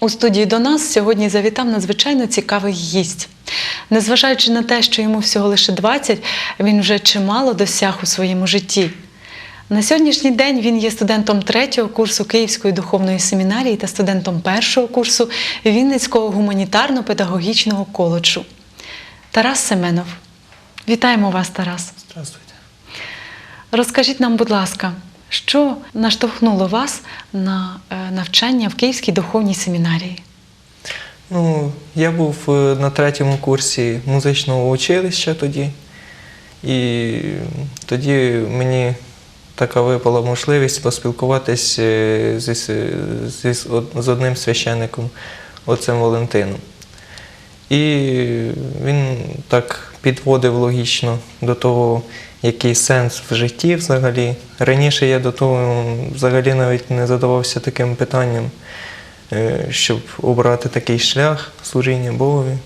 У студії до нас сьогодні завітав надзвичайно цікавий гість. Незважаючи на те, що йому всього лише 20, він вже чимало досяг у своєму житті. На сьогоднішній день він є студентом третього курсу Київської духовної семінарії та студентом першого курсу Вінницького гуманітарно-педагогічного коледжу. Тарас Семенов. Вітаємо вас, Тарас. Здравствуйте. Розкажіть нам, будь ласка, що наштовхнуло вас на е, навчання в Київській духовній семінарії? Ну, я був е, на третьому курсі музичного училища тоді, і тоді мені така випала можливість поспілкуватись е, зі, зі, з одним священником, отцем Валентином. І він так підводив логічно до того, який сенс в житті взагалі. Раніше я до того взагалі навіть не задавався таким питанням, е, щоб обрати такий шлях служіння Богові.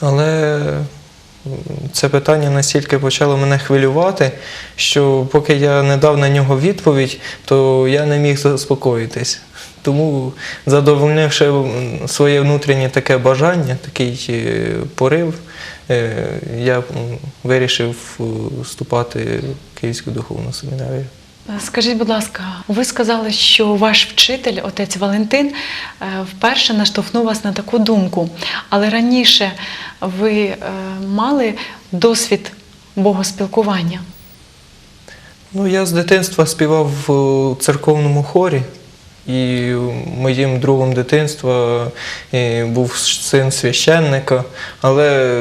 Але це питання настільки почало мене хвилювати, що поки я не дав на нього відповідь, то я не міг заспокоїтись. Тому, задовольнивши своє внутрішнє таке бажання, такий е, порив, я вирішив е, вступати в Київську духовну семінарію. Е, Скажіть, будь ласка, ви сказали, що ваш вчитель, отець Валентин, е, вперше наштовхнув вас на таку думку. Але раніше ви е, мали досвід богоспілкування. Ну, я з дитинства співав в церковному хорі, і моїм другом дитинства був син священника, але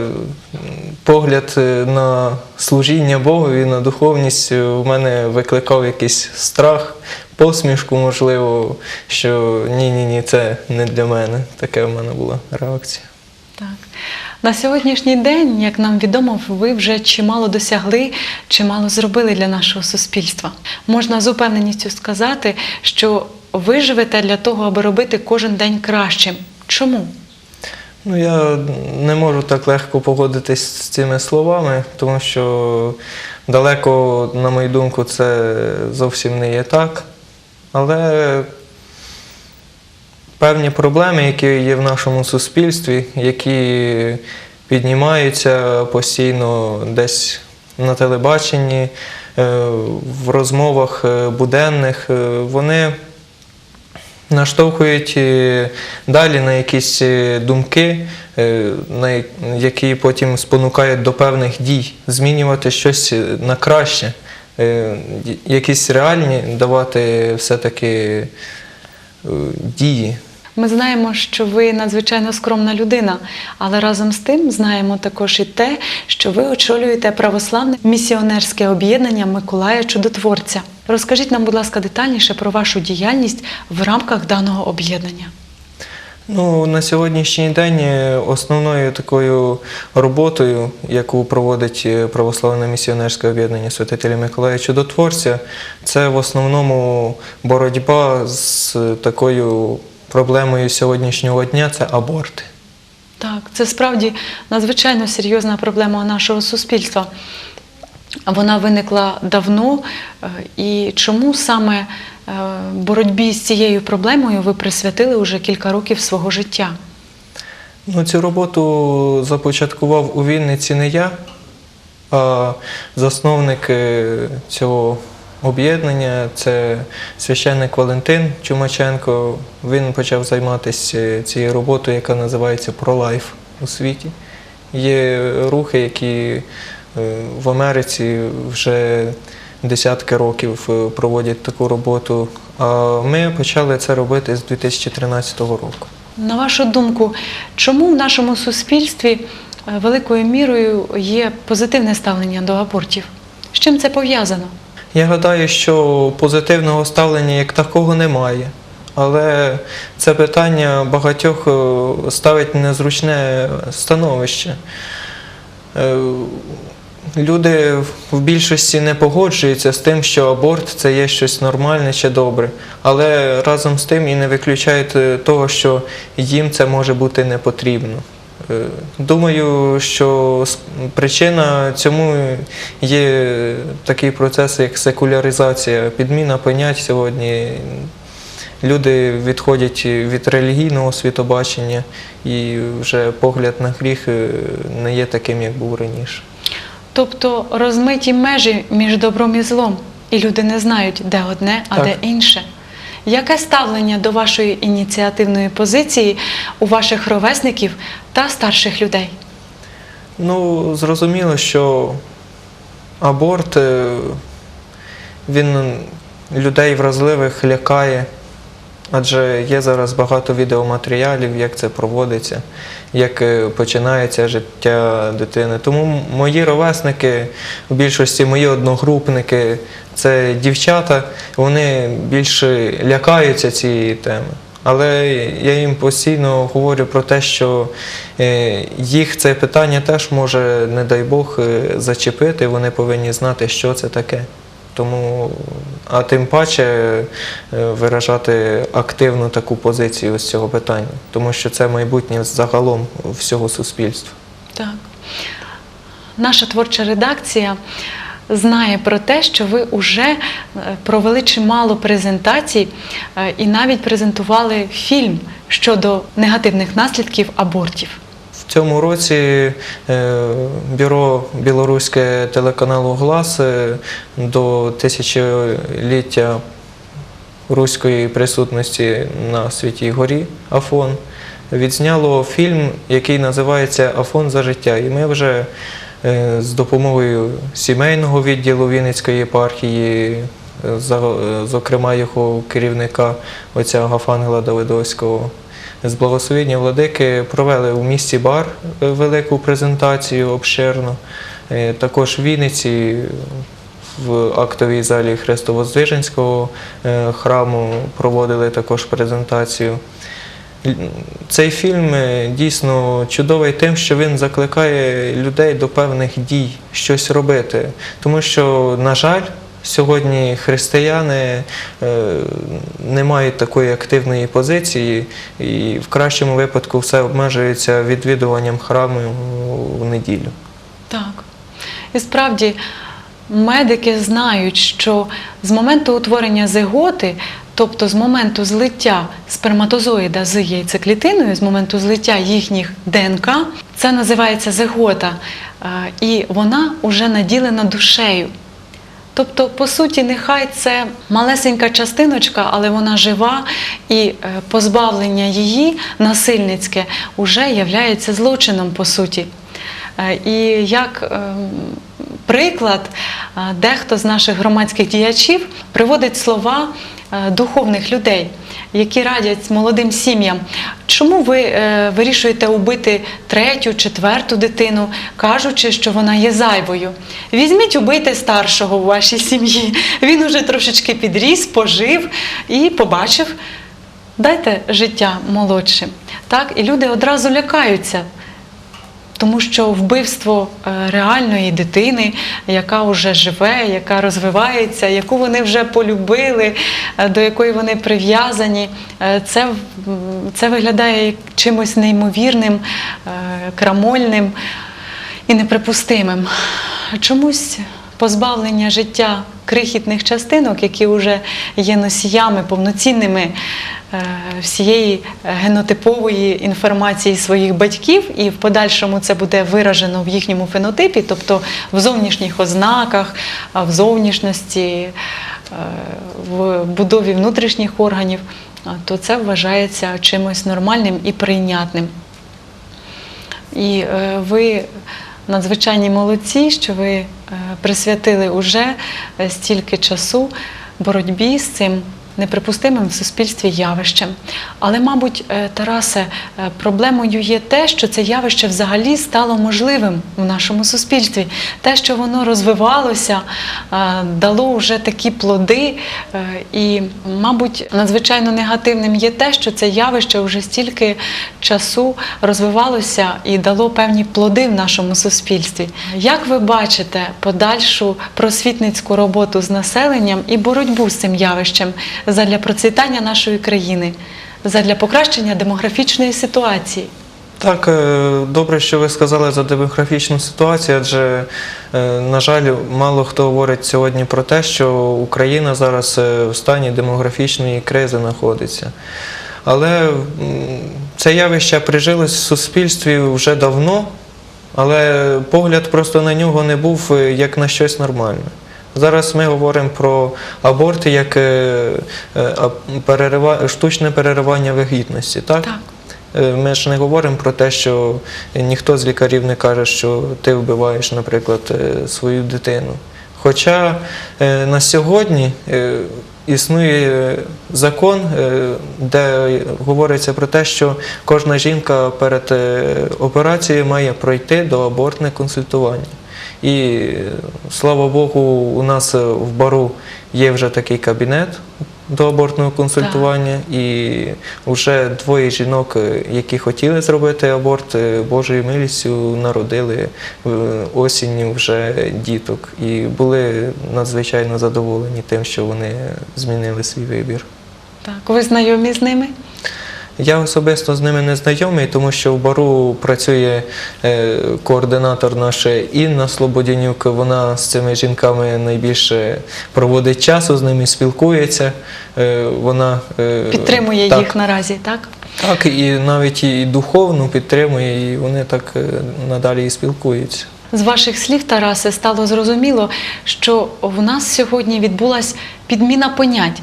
погляд е, на служіння Богові, на духовність в мене викликав якийсь страх, посмішку, можливо, що ні-ні ні, це не для мене. Таке в мене була реакція. Так. На сьогоднішній день, як нам відомо, ви вже чимало досягли, чимало зробили для нашого суспільства. Можна з упевненістю сказати, що ви живете для того, аби робити кожен день кращим. Чому? Ну, я не можу так легко погодитись з цими словами, тому що далеко, на мою думку, це зовсім не є так. Але певні проблеми, які є в нашому суспільстві, які піднімаються постійно десь на телебаченні, е, в розмовах е, буденних, е, вони наштовхують е, далі на якісь е, думки, е, які потім спонукають до певних дій, змінювати щось на краще, якісь реальні давати все-таки дії. Ми знаємо, що ви надзвичайно скромна людина, але разом з тим знаємо також і те, що ви очолюєте православне місіонерське об'єднання Миколая Чудотворця. Розкажіть нам, будь ласка, детальніше про вашу діяльність в рамках даного об'єднання. Ну, на сьогоднішній день е, основною такою роботою, яку проводить е, православне місіонерське об'єднання Святителя Миколая Чудотворця, це в основному боротьба з такою проблемою сьогоднішнього дня це аборти. Так, це справді надзвичайно серйозна проблема нашого суспільства. Вона виникла давно. е, І чому саме е, боротьбі з цією проблемою ви присвятили вже кілька років свого життя? Ну, цю роботу започаткував у Вінниці не я, а засновник е, цього об'єднання це священник Валентин Чумаченко. Він почав займатися цією роботою, яка називається «Пролайф» у світі. Є рухи, які в Америці вже десятки років е, проводять таку роботу. А ми почали це робити з 2013 року. На вашу думку, чому в нашому суспільстві е, великою мірою є позитивне ставлення до абортів? З чим це пов'язано? Я гадаю, що позитивного ставлення як такого немає. Але це питання багатьох е, ставить незручне становище. Люди в більшості не погоджуються з тим, що аборт це є щось нормальне чи добре, але разом з тим і не виключають е, того, що їм це може бути не потрібно. Е, Думаю, що причина цьому є такий процес, як секуляризація, підміна понять сьогодні. люди відходять від релігійного світобачення, і вже погляд на гріх е, не є таким, як був раніше. Тобто розмиті межі між добром і злом, і люди не знають, де одне, а Так. де інше. Яке ставлення до вашої ініціативної позиції у ваших ровесників та старших людей? Ну, зрозуміло, що аборт е, він людей вразливих лякає, адже є зараз багато відеоматеріалів, як це проводиться, як е, починається життя дитини. Тому мої ровесники, в більшості мої одногрупники, це дівчата, вони більше лякаються цієї теми. Але я їм постійно говорю про те, що е, їх це питання теж може, не дай Бог, е, зачепити. Вони повинні знати, що це таке. Тому, а тим паче е, виражати активну таку позицію з цього питання, тому що це майбутнє загалом всього суспільства. Так. Наша творча редакція знає про те, що ви вже е, провели чимало презентацій е, і навіть презентували фільм щодо негативних наслідків абортів. Цьому році е, бюро білоруське телеканалу Глас е, до тисячоліття руської присутності на Святій Горі Афон відзняло фільм, який називається Афон за життя. І ми вже е, з допомогою сімейного відділу Вінницької єпархії, зокрема його керівника отця Гафангела Давидовського, з благословіння владики провели у місті Бар е, велику презентацію обширну. Е, Також в Вінниці в актовій залі Христовоздвиженського е, храму проводили також презентацію. Цей фільм дійсно чудовий тим, що він закликає людей до певних дій, щось робити. Тому що, на жаль, сьогодні християни е, не мають такої активної позиції, і в кращому випадку все обмежується відвідуванням храму в неділю. Так. І справді медики знають, що з моменту утворення зиготи, тобто з моменту злиття сперматозоїда з яйцеклітиною, з моменту злиття їхніх ДНК, це називається зигота, е, і вона вже наділена душею. Тобто, по суті, нехай це малесенька частиночка, але вона жива, і е, позбавлення її насильницьке вже є злочином по суті. Е, І як ем, приклад, е, дехто з наших громадських діячів приводить слова духовних людей, які радять молодим сім'ям, чому ви е, вирішуєте убити третю, четверту дитину, кажучи, що вона є зайвою. Візьміть убийте старшого у вашій сім'ї. Він уже трошечки підріс, пожив і побачив. Дайте життя молодшим. Так? І люди одразу лякаються. Тому що вбивство е, реальної дитини, яка вже живе, яка розвивається, яку вони вже полюбили, е, до якої вони прив'язані, е, це, це виглядає чимось неймовірним, крамольним і неприпустимим. Чомусь позбавлення життя крихітних частинок, які вже є носіями повноцінними е, всієї генотипової інформації своїх батьків, і в подальшому це буде виражено в їхньому фенотипі, тобто в зовнішніх ознаках, в зовнішності, е, в будові внутрішніх органів, то це вважається чимось нормальним і прийнятним. І е, ви надзвичайні молодці, що ви е, присвятили уже е, стільки часу боротьбі з цим неприпустимим в суспільстві явищем. Але, мабуть, е, Тарасе, е, проблемою є те, що це явище взагалі стало можливим в нашому суспільстві. Те, що воно розвивалося, е, дало вже такі плоди. І, мабуть, надзвичайно негативним є те, що це явище вже стільки часу розвивалося і дало певні плоди в нашому суспільстві. Як ви бачите подальшу просвітницьку роботу з населенням і боротьбу з цим явищем задля процвітання нашої країни, задля покращення демографічної ситуації? Так, е, добре, що ви сказали за демографічну ситуацію, адже, е, на жаль, мало хто говорить сьогодні про те, що Україна зараз е, в стані демографічної кризи знаходиться. Але це явище прижилось в суспільстві вже давно, але погляд просто на нього не був як на щось нормальне. Зараз ми говоримо про аборти як е, е, перерива- штучне переривання вагітності, так? Так. Е, Ми ж не говоримо про те, що ніхто з лікарів не каже, що ти вбиваєш, наприклад, свою дитину. Хоча на сьогодні існує закон, де говориться про те, що кожна жінка перед операцією має пройти до абортне консультування. І слава Богу, у нас е, в бару є вже такий кабінет до абортного консультування, і вже двоє жінок, е, які хотіли зробити аборт, е, Божою милістю народили осінню вже діток і були надзвичайно задоволені тим, що вони змінили свій вибір. Так. Ви знайомі з ними? Я особисто з ними не знайомий, тому що в бару працює е, координатор наш Інна Слободянюк. Вона з цими жінками найбільше проводить часу, з ними спілкується. Е, вона е, Підтримує так, їх наразі, так? Так, і навіть і духовно підтримує, і вони так надалі і спілкуються. З ваших слів, Тарасе, стало зрозуміло, що в нас сьогодні відбулась підміна понять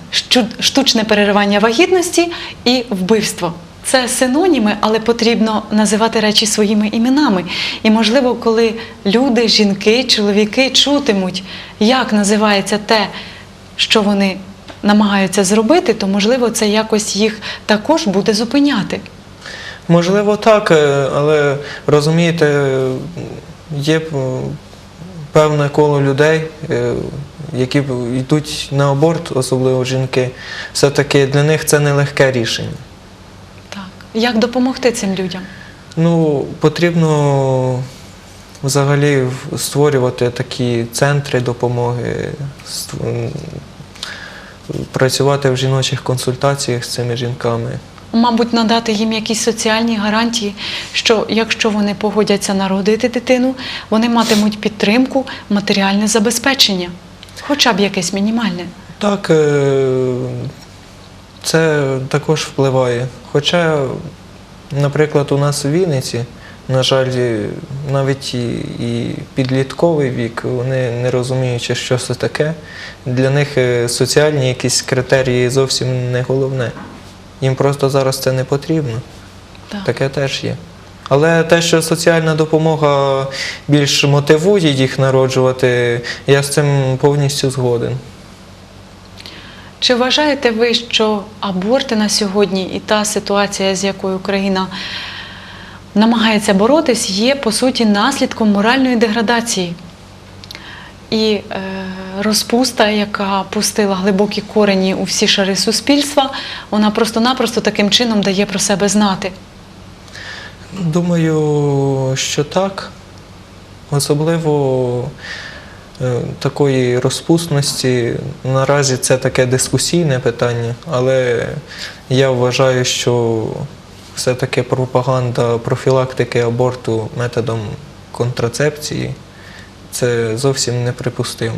штучне переривання вагітності і вбивство. Це синоніми, але потрібно називати речі своїми іменами. І можливо, коли люди, жінки, чоловіки чутимуть, як називається те, що вони намагаються зробити, то можливо це якось їх також буде зупиняти. Можливо, так, е, але розумієте, є е, певне коло людей, е, які йдуть на аборт, особливо жінки. Все-таки для них це нелегке рішення. Так. Як допомогти цим людям? Ну, потрібно взагалі створювати такі центри допомоги, працювати в жіночих консультаціях з цими жінками. Мабуть, надати їм якісь соціальні гарантії, що якщо вони погодяться народити дитину, вони матимуть підтримку, матеріальне забезпечення, хоча б якесь мінімальне. Так, е, це також впливає. Хоча, наприклад, у нас у Вінниці, на жаль, навіть і, і підлітковий вік, вони не розуміючи, що це таке, для них е, соціальні якісь критерії зовсім не головне. Їм просто зараз це не потрібно. Так. Таке теж є. Але те, що соціальна допомога більш мотивує їх народжувати, я з цим повністю згоден. Чи вважаєте ви, що аборти на сьогодні і та ситуація, з якою Україна намагається боротись, є по суті наслідком моральної деградації? І е, розпуста, яка пустила глибокі корені у всі шари суспільства, вона просто-напросто таким чином дає про себе знати. Думаю, що так. Особливо е, такої розпусності. Наразі це таке дискусійне питання, але я вважаю, що все-таки пропаганда профілактики аборту методом контрацепції це зовсім неприпустимо.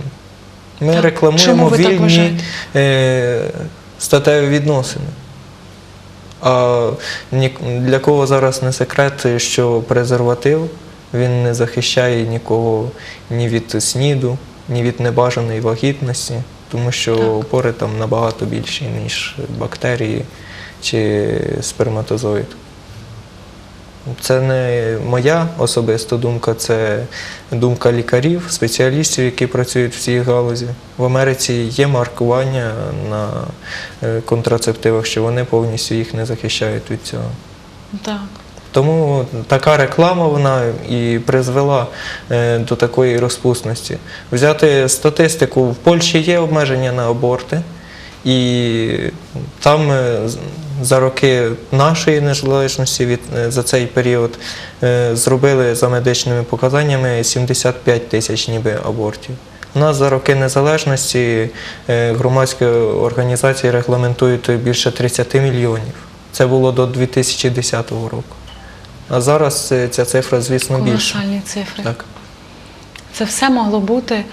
Ми Так. Рекламуємо вільні е, статеві відносини. А для кого зараз не секрет, що презерватив він не захищає нікого ні від сніду, ні від небажаної вагітності, тому що Так. опори там набагато більші, ніж бактерії чи сперматозоїд. Це не моя особиста думка, це думка лікарів, спеціалістів, які працюють в цій галузі. В Америці є маркування на е, контрацептивах, що вони повністю їх не захищають від цього. Так. Тому така реклама вона і призвела е, до такої розпусності. Взяти статистику, в Польщі є обмеження на аборти, і там е, за роки нашої незалежності від е, за цей період е, зробили за медичними показаннями 75 тисяч ніби абортів. У нас за роки незалежності е, громадські організації регламентують більше 30 мільйонів. Це було до 2010 року. А зараз ця цифра, звісно, більша. Колосальні цифри. Так. Це все могло бути,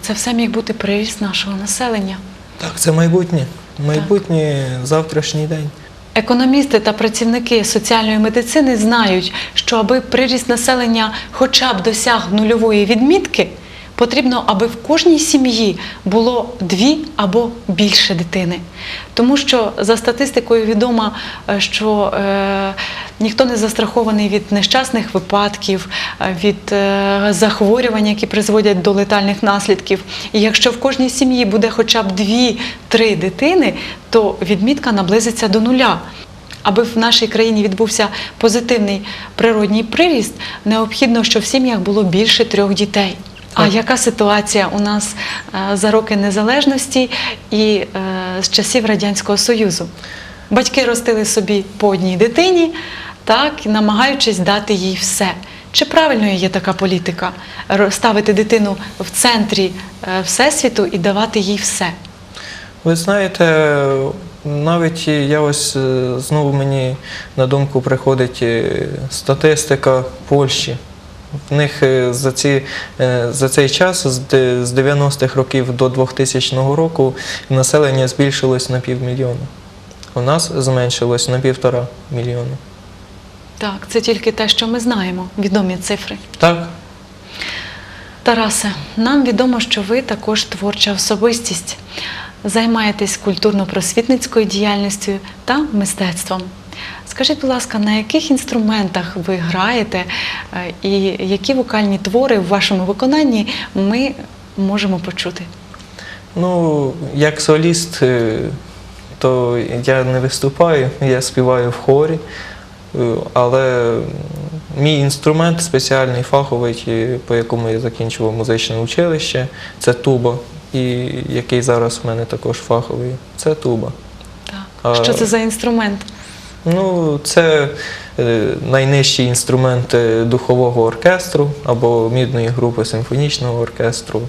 це все міг бути приріст нашого населення. Так, це майбутнє. Майбутнє завтрашній день. Економісти та працівники соціальної медицини знають, що аби приріст населення хоча б досяг нульової відмітки, потрібно, аби в кожній сім'ї було дві або більше дитини. Тому що за статистикою відомо, е, що е, ніхто не застрахований від нещасних випадків, е, від е, захворювань, які призводять до летальних наслідків. І якщо в кожній сім'ї буде хоча б дві-три дитини, то відмітка наблизиться до нуля. Аби в нашій країні відбувся позитивний природній приріст, необхідно, щоб в сім'ях було більше трьох дітей. А яка ситуація у нас е, за роки незалежності і е, з часів Радянського Союзу? Батьки ростили собі по одній дитині, так, намагаючись дати їй все. Чи правильною є така політика ставити дитину в центрі е, Всесвіту і давати їй все? Ви знаєте, навіть я ось знову мені на думку приходить статистика Польщі. В них е, за, ці, е, за цей час з де- з 90-х років до 2000 року населення збільшилось на півмільйона. У нас зменшилось на півтора мільйона. Так, це тільки те, що ми знаємо, відомі цифри. Так, Тарасе, нам відомо, що ви також творча особистість. Займаєтесь культурно-просвітницькою діяльністю та мистецтвом. Скажіть, будь ласка, на яких інструментах ви граєте е, і які вокальні твори в вашому виконанні ми можемо почути? Ну, як соліст, е, то я не виступаю, я співаю в хорі, е, але мій інструмент спеціальний, фаховий, по якому я закінчував музичне училище, це туба, і який зараз в мене також фаховий, це туба. Так. Що це за інструмент? Ну, це е, найнижчий інструмент е, духового оркестру або мідної групи симфонічного оркестру,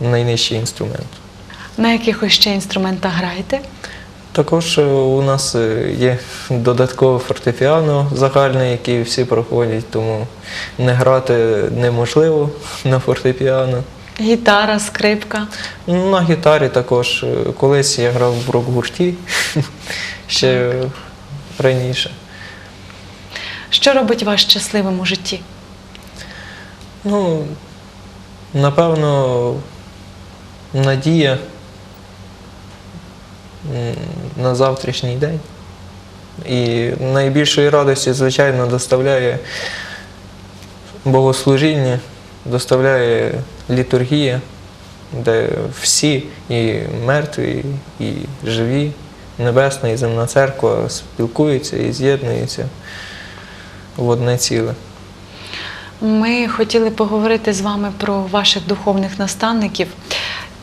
найнижчий інструмент. На якихось ще інструментах граєте? Також е, у нас е, є додаткове фортепіано загальне, яке всі проходять, тому не грати неможливо на фортепіано. Гітара, скрипка. Ну, На гітарі також. Колись я грав в рок-гурті ще раніше. Що робить вас щасливим у житті? Ну, напевно, надія на завтрашній день. І найбільшої радості, звичайно, доставляє богослужіння, доставляє літургія, де всі, і мертві, і живі, Небесна і земна церква спілкуються і з'єднуються в одне ціле. Ми хотіли поговорити з вами про ваших духовних наставників.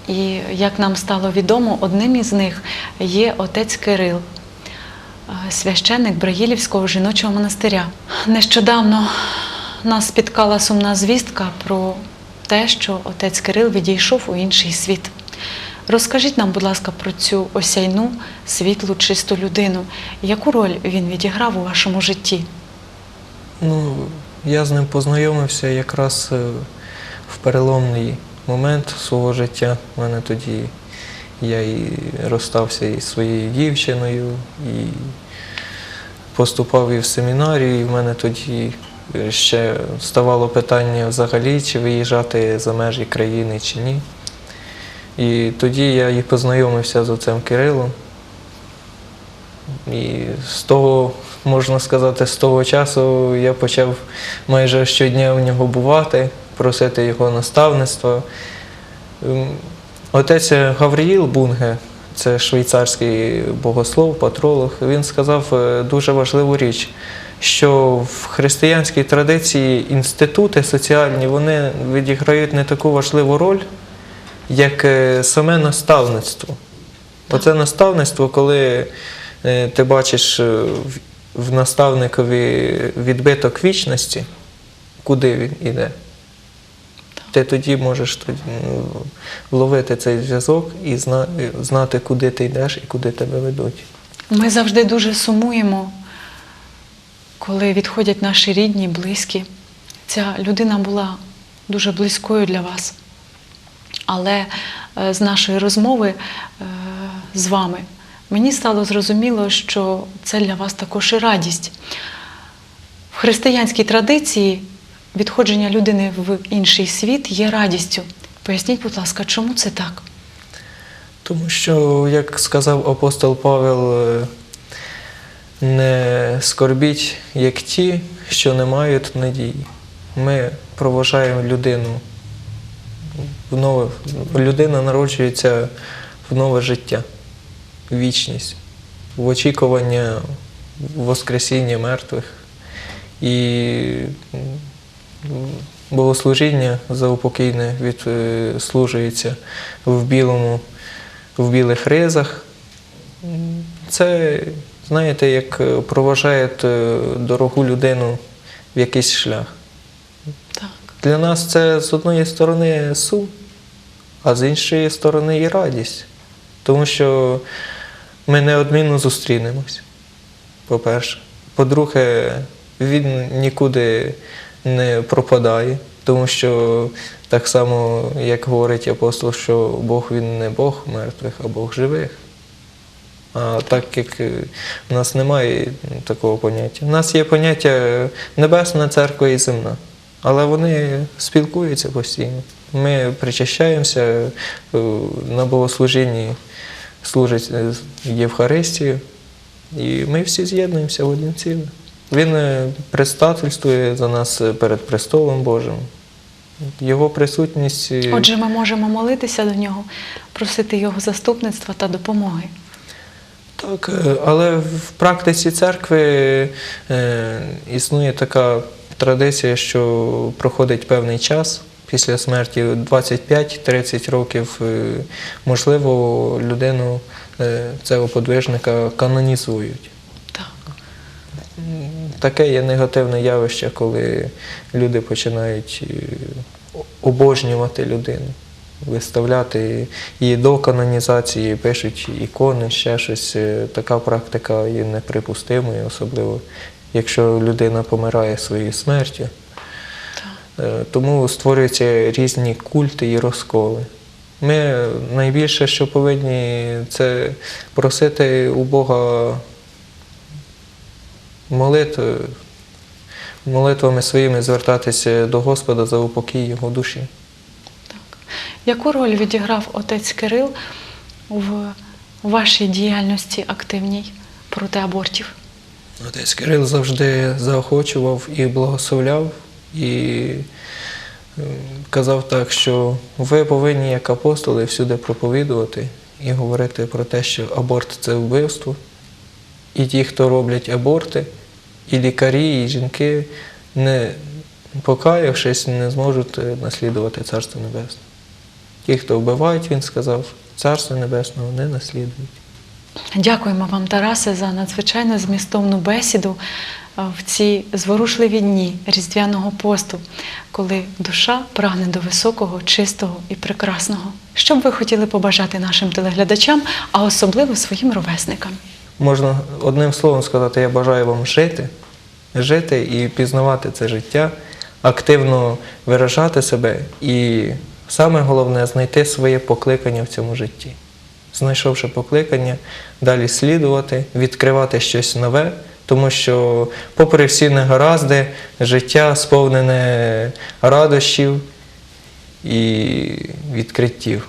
І як нам стало відомо, одним із них є отець Кирил, е, священник Брагілівського жіночого монастиря. Нещодавно нас спіткала сумна звістка про те, що отець Кирил відійшов у інший світ. Розкажіть нам, будь ласка, про цю осяйну, світлу, чисту людину. Яку роль він відіграв у вашому житті? Ну, я з ним познайомився якраз е, в переломний момент свого життя. У мене тоді я і розстався із своєю дівчиною, і поступав і в семінарію, і в мене тоді е, ще ставало питання взагалі, чи виїжджати за межі країни, чи ні. І тоді я і познайомився з отцем Кирилом. І з того, можна сказати, з того часу я почав майже щодня в нього бувати, просити його наставництва. Ем, Отець Гавриїл Бунге, це швейцарський богослов, патролог, він сказав е, дуже важливу річ, що в християнській традиції інститути соціальні вони відіграють не таку важливу роль, як е, саме наставництво. Оце наставництво, коли е, ти бачиш е, в- наставникові відбиток вічності, куди він іде. Ти тоді можеш тоді, вловити цей зв'язок і знати, куди ти йдеш і куди тебе ведуть. Ми завжди дуже сумуємо, коли відходять наші рідні, близькі. Ця людина була дуже близькою для вас. Але е, з нашої розмови е, з вами мені стало зрозуміло, що це для вас також і радість. В християнській традиції відходження людини в інший світ є радістю. Поясніть, будь ласка, чому це так? Тому що, як сказав апостол Павел, е, не скорбіть, як ті, що не мають надії. Ми проважаємо людину в нове, людина народжується в нове життя, вічність, в очікування Воскресіння мертвих. І богослужіння заупокійне відслужується в білому, в білих ризах. Це, знаєте, як е, проважають е, дорогу людину в якийсь шлях. Для нас це з одної сторони сум, а з іншої сторони і радість. Тому що ми неодмінно зустрінемось, по-перше. По-друге, він нікуди не пропадає, тому що так само, як говорить апостол, що Бог він не Бог мертвих, а Бог живих. А так як е, в нас немає такого поняття. У нас є поняття Небесна церква і земна, але вони спілкуються постійно. Ми причащаємося е, на богослужінні, служить е, Євхаристію, і ми всі з'єднуємося в одне ціле. Він е, предстательствує за нас перед престолом Божим. Його присутність. Отже, ми можемо молитися до нього, просити його заступництва та допомоги. Так, але в практиці церкви існує така традиція, що проходить певний час після смерті 25-30 років. е, Можливо, людину е, цього подвижника канонізують. Так. Таке є негативне явище, коли люди починають е, обожнювати людину, виставляти її до канонізації, пишуть ікони, ще щось. Така практика є неприпустимою, особливо якщо людина помирає своєю смертю. Е, Тому створюються різні культи і розколи. Ми найбільше, що повинні, це просити у Бога молитви, молитвами своїми звертатися до Господа за упокій його душі. Яку роль відіграв отець Кирил в вашій діяльності активній проти абортів? Отець Кирил завжди заохочував і благословляв, і е, казав так, що ви повинні, як апостоли, всюди проповідувати і говорити про те, що аборт це вбивство. І ті, хто роблять аборти, і лікарі, і жінки, не покаявшись, не зможуть е, наслідувати Царство Небесне. Ті, хто вбивають, він сказав, Царство Небесного не наслідують. Дякуємо вам, Тарасе, за надзвичайно змістовну бесіду е, в ці зворушливі дні Різдвяного посту, коли душа прагне до високого, чистого і прекрасного. Що б ви хотіли побажати нашим телеглядачам, а особливо своїм ровесникам? Можна одним словом сказати, я бажаю вам жити, жити і пізнавати це життя, активно виражати себе і саме головне знайти своє покликання в цьому житті. Знайшовши покликання, далі слідувати, відкривати щось нове, тому що, попри всі негаразди, життя сповнене радощів і відкриттів.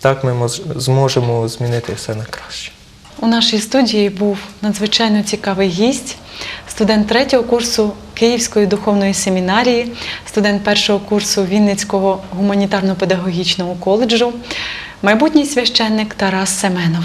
Так ми зможемо змінити все на краще. У нашій студії був надзвичайно цікавий гість, студент третього курсу Київської духовної семінарії, студент першого курсу Вінницького гуманітарно-педагогічного коледжу, майбутній священник Тарас Семенов.